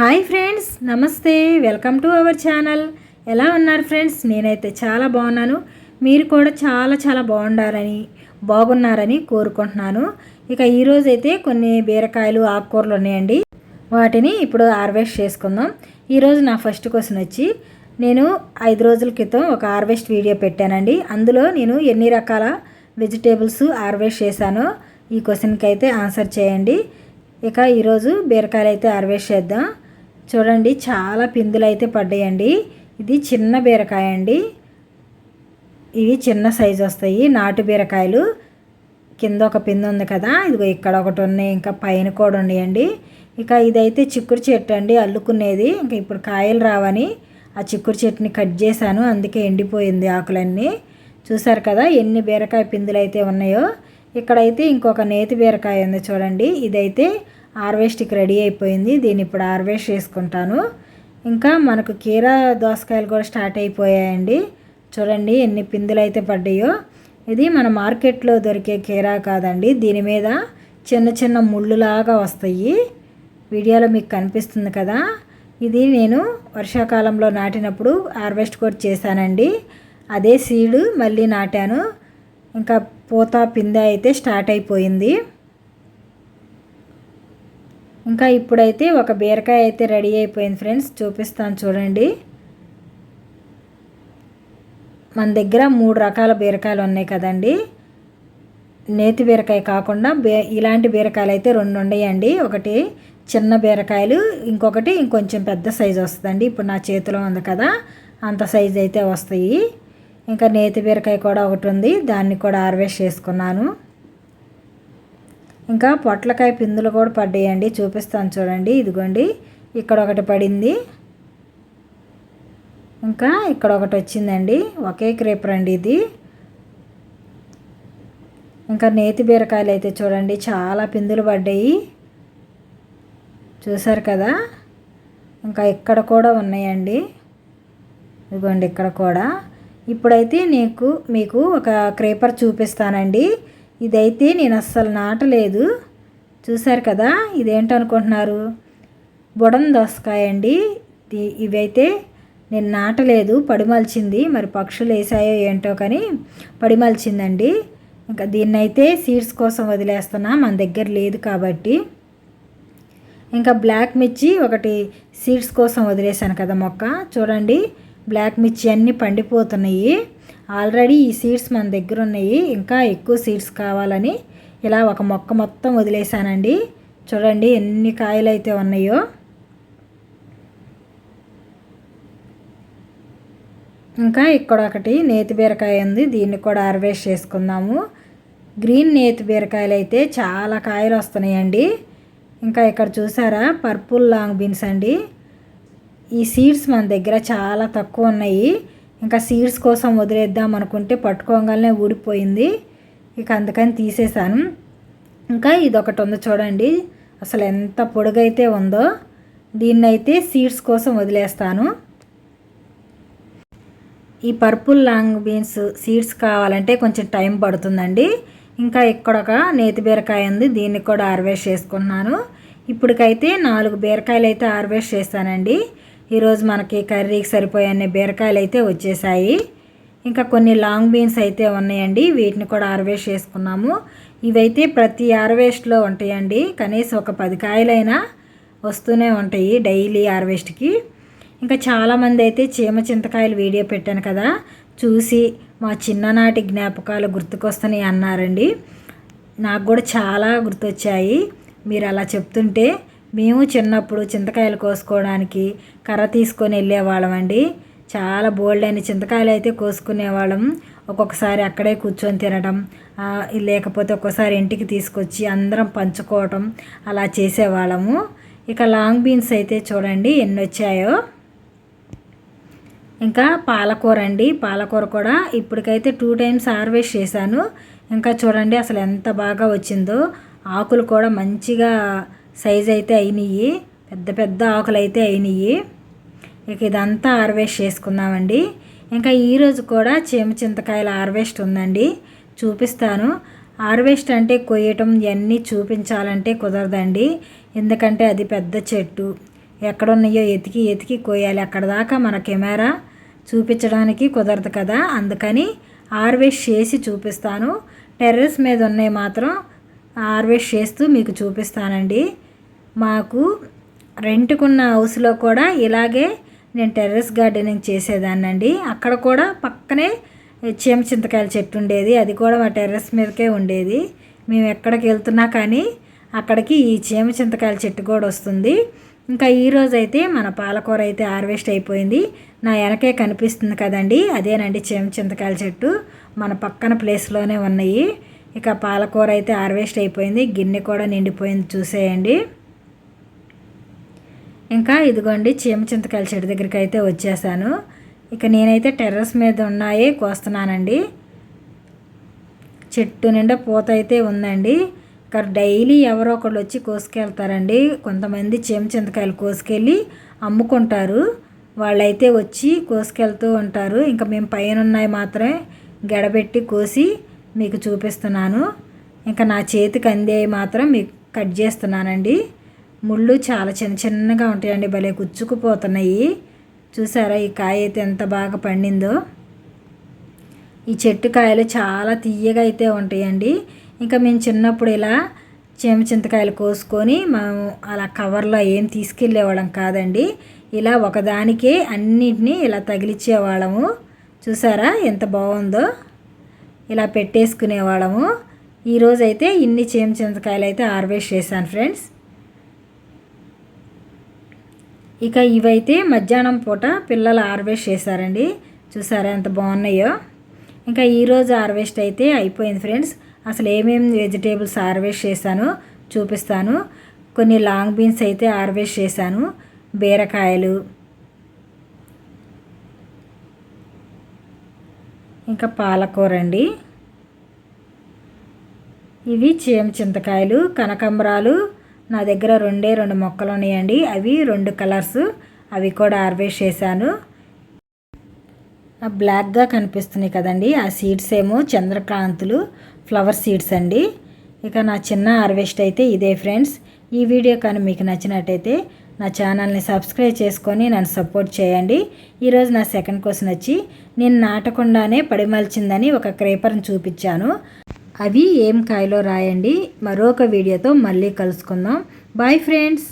Hi friends నమస్తే welcome to our channel. ఎలా ఉన్నారు ఫ్రెండ్స్? నేనైతే చాలా బాగున్నాను. మీరు కూడా చాలా చాలా బాగుండారని బాగున్నారని కోరుకుంటున్నాను. ఇక ఈరోజు అయితే కొన్ని బీరకాయలు ఆకుకూరలు ఉన్నాయండి. వాటిని ఇప్పుడు హార్వెస్ట్ చేసుకుందాం. ఈరోజు నా ఫస్ట్ క్వశ్చన్ వచ్చి నేను ఐదు రోజుల క్రితం ఒక హార్వెస్ట్ వీడియో పెట్టానండి. అందులో నేను ఎన్ని రకాల వెజిటేబుల్స్ హార్వెస్ట్ చేశానో ఈ క్వశ్చన్కి అయితే ఆన్సర్ చేయండి. ఇక ఈరోజు బీరకాయలు అయితే హార్వెస్ట్ చేద్దాం. చూడండి చాలా పిందులు అయితే పడ్డాయండి. ఇది చిన్న బీరకాయ అండి ఇవి చిన్న సైజు వస్తాయి నాటు బీరకాయలు. కింద ఒక పిండి ఉంది కదా ఇదిగో ఇక్కడ ఒకటి ఉన్నాయి ఇంకా పైన కూడా ఉన్నాయండి. ఇక ఇదైతే చిక్కుడు చెట్టు అండి అల్లుకునేది. ఇంకా ఇప్పుడు కాయలు రావని ఆ చిక్కుడు చెట్టుని కట్ చేశాను అందుకే ఎండిపోయింది ఆకులన్నీ. చూసారు కదా ఎన్ని బీరకాయ పిందులు అయితే ఉన్నాయో. ఇక్కడైతే ఇంకొక నేతి బీరకాయ ఉంది చూడండి ఇదైతే హార్వెస్ట్కి రెడీ అయిపోయింది. దీన్ని ఇప్పుడు హార్వెస్ట్ చేసుకుంటాను. ఇంకా మనకు కీరా దోసకాయలు కూడా స్టార్ట్ అయిపోయాయండి. చూడండి ఎన్ని పిందులు అయితే పడ్డాయో. ఇది మన మార్కెట్లో దొరికే కీరా కాదండి. దీని మీద చిన్న చిన్న ముళ్ళులాగా వస్తాయి. వీడియోలో మీకు కనిపిస్తుంది కదా. ఇది నేను వర్షాకాలంలో నాటినప్పుడు హార్వెస్ట్ కూడా చేశానండి. అదే సీడు మళ్ళీ నాటాను. ఇంకా పూత పిందె అయితే స్టార్ట్ అయిపోయింది. ఇంకా ఇప్పుడైతే ఒక బీరకాయ అయితే రెడీ అయిపోయింది ఫ్రెండ్స్. చూపిస్తాను చూడండి. మన దగ్గర మూడు రకాల బీరకాయలు ఉన్నాయి కదండి. నేతి బీరకాయ కాకుండా బే ఇలాంటి బీరకాయలు అయితే రెండు ఉన్నాయండి ఒకటి చిన్న బీరకాయలు ఇంకొకటి ఇంకొంచెం పెద్ద సైజు వస్తుందండి. ఇప్పుడు నా చేతిలో ఉంది కదా అంత సైజు అయితే వస్తాయి. ఇంకా నేతి బీరకాయ కూడా ఒకటి ఉంది. దాన్ని కూడా హార్వెస్ట్ చేసుకున్నాను. ఇంకా పొట్లకాయ పిందులు కూడా పడ్డాయండి. చూపిస్తాను చూడండి. ఇదిగోండి. ఇక్కడ ఒకటి పడింది. ఇంకా ఇక్కడ ఒకటి వచ్చిందండి. ఒకే క్రేపర్ అండి ఇది. ఇంకా నేతి బీరకాయలు అయితే చూడండి. చాలా పిందులు పడ్డాయి. చూసారు కదా? ఇంకా ఇక్కడ కూడా ఉన్నాయండి. ఇదిగోండి ఇక్కడ కూడా. ఇప్పుడైతే నీకు మీకు ఒక క్రేపర్ చూపిస్తానండి. ఇదైతే నేను అస్సలు నాటలేదు. చూశారు కదా ఇదేంటనుకుంటున్నారు? బుడం దోసకాయ అండి. ఇవైతే నేను నాటలేదు. పడిమల్చింది. మరి పక్షులు వేసాయో ఏంటో కానీ పడిమల్చిందండి. ఇంకా దీన్నైతే సీడ్స్ కోసం వదిలేస్తున్నా. మన దగ్గర లేదు కాబట్టి. ఇంకా బ్లాక్ మిర్చి ఒకటి సీడ్స్ కోసం వదిలేశాను కదా మొక్క. చూడండి బ్లాక్ మిర్చి అన్నీ పండిపోతున్నాయి. ఆల్రెడీ ఈ సీడ్స్ మన దగ్గర ఉన్నాయి. ఇంకా ఎక్కువ సీడ్స్ కావాలని ఇలా ఒక మొక్క మొత్తం వదిలేసానండి. చూడండి ఎన్ని కాయలు అయితే ఉన్నాయో. ఇంకా ఇక్కడ ఒకటి నేతి బీరకాయ ఉంది. దీన్ని కూడా హార్వెస్ట్ చేసుకుందాము. గ్రీన్ నేతి బీరకాయలు అయితే చాలా కాయలు వస్తున్నాయండి. ఇంకా ఇక్కడ చూసారా? పర్పుల్ లాంగ్ బీన్స్ అండి. ఈ సీడ్స్ మన దగ్గర చాలా తక్కువ ఉన్నాయి. ఇంకా సీడ్స్ కోసం వదిలేద్దాం అనుకుంటే పట్టుకోగానే ఊడిపోయింది. ఇక అందుకని తీసేసాను ఇంకా ఇది ఒకటి ఉంది చూడండి. అసలు ఎంత పొడుగైతే ఉందో దీన్నైతే సీడ్స్ కోసం వదిలేస్తాను. ఈ పర్పుల్ లాంగ్ బీన్స్ సీడ్స్ కావాలంటే కొంచెం టైం పడుతుందండి. ఇంకా ఇక్కడ ఒక నేతి బీరకాయ ఉంది. దీన్ని కూడా హార్వెస్ట్ చేసుకున్నాను ఇప్పటికైతే నాలుగు బీరకాయలు అయితే హార్వెస్ట్ చేస్తానండి ఈరోజు మనకి కర్రీకి సరిపోయే బీరకాయలు అయితే వచ్చేసాయి. ఇంకా కొన్ని లాంగ్ బీన్స్ అయితే ఉన్నాయండి. వీటిని కూడా హార్వెస్ట్ చేసుకున్నాము. ఇవైతే ప్రతి హార్వెస్ట్లో ఉంటాయండి. కనీసం ఒక పది కాయలైనా వస్తూనే ఉంటాయి డైలీ హార్వెస్ట్కి. ఇంకా చాలామంది అయితే చీమ చింతకాయలు వీడియో పెట్టాను కదా. చూసి మా చిన్ననాటి జ్ఞాపకాలు గుర్తుకొస్తున్నాయి అన్నారండి. నాకు కూడా చాలా గుర్తొచ్చాయి. మీరు అలా చెప్తుంటే మేము చిన్నప్పుడు చింతకాయలు కోసుకోవడానికి కర్ర తీసుకొని వెళ్ళేవాళ్ళం అండి. చాలా బోల్డ్ అయిన చింతకాయలు అయితే కోసుకునేవాళ్ళం. ఒక్కొక్కసారి అక్కడే కూర్చొని తినడం లేకపోతే ఒక్కోసారి ఇంటికి తీసుకొచ్చి అందరం పంచుకోవటం అలా చేసేవాళ్ళము. ఇక లాంగ్ బీన్స్ అయితే చూడండి ఎన్ని వచ్చాయో. ఇంకా పాలకూర అండి. పాలకూర కూడా ఇప్పటికైతే టూ టైమ్స్ హార్వెస్ట్ చేశాను. ఇంకా చూడండి అసలు ఎంత బాగా వచ్చిందో. ఆకులు కూడా మంచిగా సైజ్ అయితే అయినాయి పెద్ద పెద్ద ఆకులు అయితే అయినాయి ఇక ఇదంతా హార్వెస్ట్ చేసుకుందామండి. ఇంకా ఈరోజు కూడా చేమ చింతకాయల హార్వెస్ట్ ఉందండి. చూపిస్తాను. హార్వెస్ట్ అంటే కొయ్యటం ఇవన్నీ చూపించాలంటే కుదరదండి. ఎందుకంటే అది పెద్ద చెట్టు. ఎక్కడున్నాయో ఎతికి ఎతికి కోయాలి అక్కడ దాకా మన కెమెరా చూపించడానికి కుదరదు కదా. అందుకని హార్వెస్ట్ చేసి చూపిస్తాను. టెర్రస్ మీద ఉన్నాయి మాత్రం హార్వెస్ట్ చేస్తూ మీకు చూపిస్తానండి. మాకు రెంట్కున్న హౌస్లో కూడా ఇలాగే నేను టెర్రస్ గార్డెనింగ్ చేసేదాన్నండి. అక్కడ కూడా పక్కనే చీమ చింతకాయల చెట్టు ఉండేది. అది కూడా మా టెర్రస్ మీదకే ఉండేది. మేము ఎక్కడికి వెళ్తున్నా కానీ అక్కడికి ఈ చీమ చింతకాయల చెట్టు కూడా వస్తుంది. ఇంకా ఈరోజు అయితే మన పాలకూర అయితే హార్వెస్ట్ అయిపోయింది. నా వెనకే కనిపిస్తుంది కదండి. అదేనండి చీమ చింతకాయల చెట్టు. మన పక్కన ప్లేస్లోనే ఉన్నాయి. ఇక పాలకూర అయితే హార్వెస్ట్ అయిపోయింది. గిన్నె కూడా నిండిపోయింది చూసేయండి. ఇంకా ఇదిగోండి చీమ చింతకాయల చెట్టు దగ్గరికి అయితే వచ్చేసాను. ఇక నేనైతే టెర్రస్ మీద ఉన్నాయి కోస్తున్నానండి. చెట్టు నిండా పూత అయితే ఉందండి. ఇక్కడ డైలీ ఎవరో ఒకళ్ళు వచ్చి కోసుకెళ్తారండి. కొంతమంది చీమ చింతకాయలు కోసుకెళ్ళి అమ్ముకుంటారు. వాళ్ళైతే వచ్చి కోసుకెళ్తూ ఉంటారు. ఇంకా మేము పైన ఉన్నాయి మాత్రమే గడబెట్టి కోసి మీకు చూపిస్తున్నాను. ఇంకా నా చేతికి అందే మాత్రం మీకు కట్ చేస్తున్నానండి. ముళ్ళు చాలా చిన్న చిన్నగా ఉంటాయండి భలే గుచ్చుకుపోతున్నాయి. చూసారా ఈ కాయ అయితే ఎంత బాగా పండిందో? ఈ చెట్టు కాయలు చాలా తీయగా అయితే ఉంటాయండి. ఇంకా మేము చిన్నప్పుడు ఇలా చేమ చింతకాయలు కోసుకొని మేము అలా కవర్లో ఏం తీసుకెళ్ళేవాళ్ళం కాదండి. ఇలా ఒకదానికే అన్నిటినీ ఇలా తగిలిచ్చేవాళ్ళము. చూసారా ఎంత బాగుందో? ఇలా పెట్టేసుకునేవాళ్ళము. ఈరోజైతే ఇన్ని చేమ చింతకాయలు అయితే హార్వెస్ట్ చేశాను ఫ్రెండ్స్. ఇక ఇవైతే మధ్యాహ్నం పూట పిల్లలు హార్వెస్ట్ చేశారండి. చూసారా ఎంత బాగున్నాయో. ఇంకా ఈరోజు హార్వెస్ట్ అయితే అయిపోయింది ఫ్రెండ్స్. అసలు ఏమేమి వెజిటేబుల్స్ హార్వెస్ట్ చేశాను చూపిస్తాను. కొన్ని లాంగ్ బీన్స్ అయితే హార్వెస్ట్ చేశాను. బీరకాయలు. ఇంకా పాలకూర అండి. ఇవి చేమ చింతకాయలు కనకంబరాలు నా దగ్గర రెండే రెండు మొక్కలు ఉన్నాయండి. అవి రెండు కలర్స్. అవి కూడా హార్వెస్ట్ చేశాను. బ్లాక్గా కనిపిస్తున్నాయి కదండి. ఆ సీడ్స్ ఏమో చంద్రకాంతులు ఫ్లవర్ సీడ్స్ అండి. ఇక నా చిన్న హార్వెస్ట్ అయితే ఇదే ఫ్రెండ్స్. ఈ వీడియో కానీ మీకు నచ్చినట్టయితే నా ఛానల్ని సబ్స్క్రైబ్ చేసుకొని నన్ను సపోర్ట్ చేయండి. ఈరోజు నా సెకండ్ క్వశ్చన్ వచ్చి నేను నాటకుండానే పడిమల్చిందని ఒక క్రేపర్ని చూపించాను. అవి ఏం కాయలో రాయండి. మరొక వీడియోతో మళ్ళీ కలుసుకుందాం. Bye friends